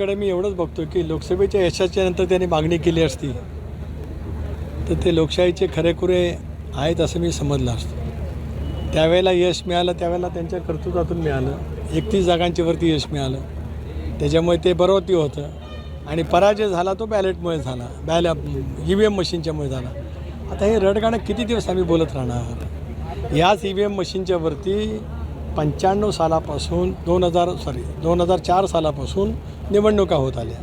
कडे मी एवढंच बघतो की लोकसभेच्या यशाच्या नंतर त्यांनी मागणी केली असती तर ते लोकशाहीचे खरेखुरे आहेत असं मी समजलं असतं. त्यावेळेला यश मिळालं त्यावेळेला त्यांच्या कर्तृत्वातून मिळालं. एकतीस जागांच्या वरती यश मिळालं. त्याच्यामुळे ते बरोबरती होतं. आणि पराजय झाला तो बॅलेटमुळे झाला. बॅल ई व्ही एम मशीनच्यामुळे झाला. आता हे रडगाणं किती दिवस आम्ही बोलत राहणार? याच ई व्ही एम मशीनच्या वरती पंच्याण्णव सालापासून दोन हजार सॉरी दोन हजार चार सालापासून निवडणुका होत आल्या.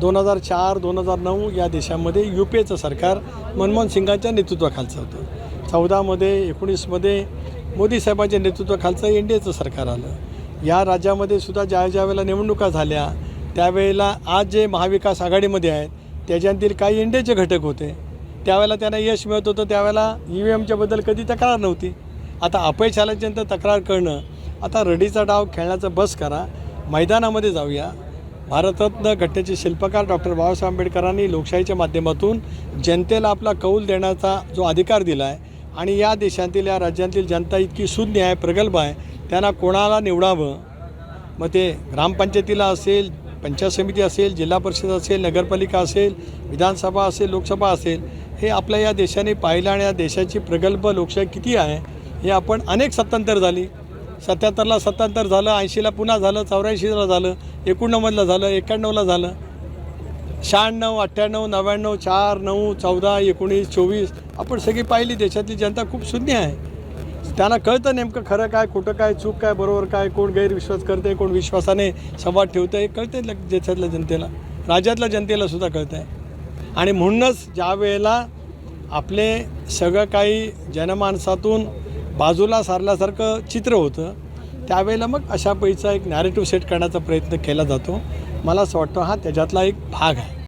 दोन हजार चार दोन हजार नऊ या देशामध्ये यू पी एचं सरकार मनमोहन सिंगांच्या नेतृत्वाखालचं होतं. चौदामध्ये एकोणीसमध्ये मोदी साहेबांच्या नेतृत्वाखालचं एन डी एचं सरकार आलं. या राज्यामध्ये सुद्धा ज्या ज्या वेळेला निवडणुका झाल्या त्यावेळेला आज जे महाविकास आघाडीमध्ये आहेत त्याच्यातील काही एन डी एचे घटक होते. त्यावेळेला त्यांना यश मिळत होतं त्यावेळेला ई व्ही एमच्याबद्दल कधी तक्रार नव्हती. आता अपयश आल्याच्यानंतर तक्रार करणं आता रडीचा डाव खेळण्याचा बस करा मैदानामध्ये जाऊया. भारतरत्न घटनेचे शिल्पकार डॉक्टर बाबासाहेब आंबेडकरांनी लोकशाहीच्या माध्यमातून जनतेला आपला कौल देण्याचा जो अधिकार दिला आहे आणि या देशातील या राज्यातील जनता इतकी शून्य आहे प्रगल्भ आहे त्यांना कोणाला निवडावं? मग ते ग्रामपंचायतीला असेल पंचायत समिती असेल जिल्हा परिषद असेल नगरपालिका असेल विधानसभा असेल लोकसभा असेल हे आपल्या या देशाने पाहिलं आणि या देशाची प्रगल्भ लोकशाही किती आहे? हे आपण अनेक सत्तांतर झाली. सत्याहत्तरला सत्तांतर झालं ऐंशीला पुन्हा झालं चौऱ्याऐंशीला झालं एकोणनव्वदला झालं एक्याण्णवला झालं. शहाण्णव अठ्ठ्याण्णव नव्याण्णव चार नऊ चौदा एकोणीस चोवीस आपण सगळी पाहिली देशातली जनता खूप शून्य आहे. त्यांना कळतं नेमकं खरं काय खोटं काय चूक काय बरोबर काय कोण गैरविश्वास करते कोण विश्वासाने संवाद ठेवतं हे कळते देशातल्या जनतेला. राज्यातल्या जनतेला सुद्धा कळतं आहे आणि म्हणूनच ज्या वेळेला आपले सगळं काही जनमानसातून बाजूला सारल्यासारखं चित्र होतं. त्यावेळेला मग अशा पैसा एक नॅरेटिव्ह सेट करण्याचा प्रयत्न केला जातो. मला असं वाटतं हा त्याच्यातला एक भाग आहे.